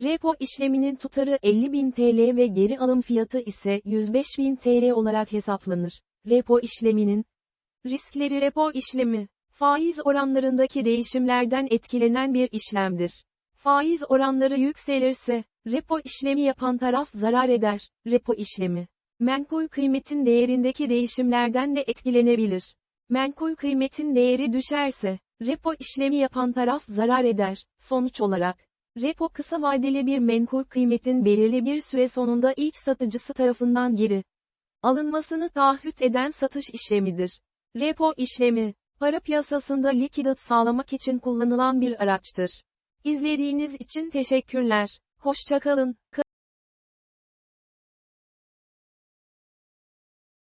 Kesme işareti kesme işareti kesme işareti bu örnekte. Menkul kıymetin fiyatı 100.000 TL. Vadesi 1 yıl ve repo faiz oranı ise %5 olarak alınmıştır. Bu durumda, repo işleminin tutarı 50.000 TL ve geri alım fiyatı ise 105.000 TL olarak hesaplanır. Repo işleminin riskleri repo işlemi, faiz oranlarındaki değişimlerden etkilenen bir işlemdir. Faiz oranları yükselirse, repo işlemi yapan taraf zarar eder. Repo işlemi, menkul kıymetin değerindeki değişimlerden de etkilenebilir. Menkul kıymetin değeri düşerse, repo işlemi yapan taraf zarar eder. Sonuç olarak, repo kısa vadeli bir menkul kıymetin belirli bir süre sonunda ilk satıcısı tarafından geri alınmasını taahhüt eden satış işlemidir. Repo işlemi, para piyasasında likidat sağlamak için kullanılan bir araçtır. İzlediğiniz için teşekkürler. Hoşçakalın.